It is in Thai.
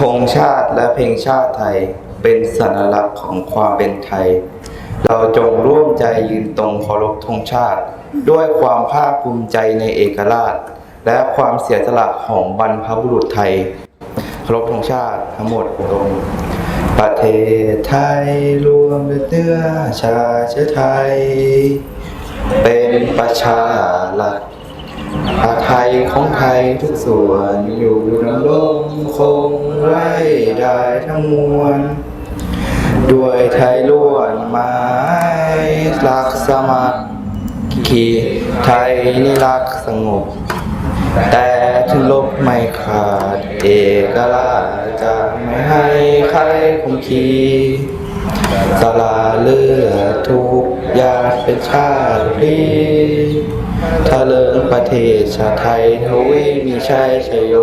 ธงชาติและเพลงชาติไทยเป็นสัญลักษณ์ของความเป็นไทย เราจงร่วมใจยืนตรงเคารพธงชาติ ด้วยความภาคภูมิใจในเอกราช และความเสียสละของบรรพบุรุษไทยเคารพธงชาติทั้งหมดลงประเทศไทยรวมด้วยเนื้อชาเชื้อไทย เป็นประชารัฐอาไทยของไทยทุกส่วนอยู่ดำรงคง ได้ทั้งมวล ด้วยไทยล้วนหมายรักสมัครคีไทยนี่รักสงบ แต่ถึงลบไม่ขาด เอกราชจะไม่ให้ใครคงคีสละเลือดทุกยาเป็นชาติพีถ้าเลิงประเทศชาไทยทวีมีชัยชยโย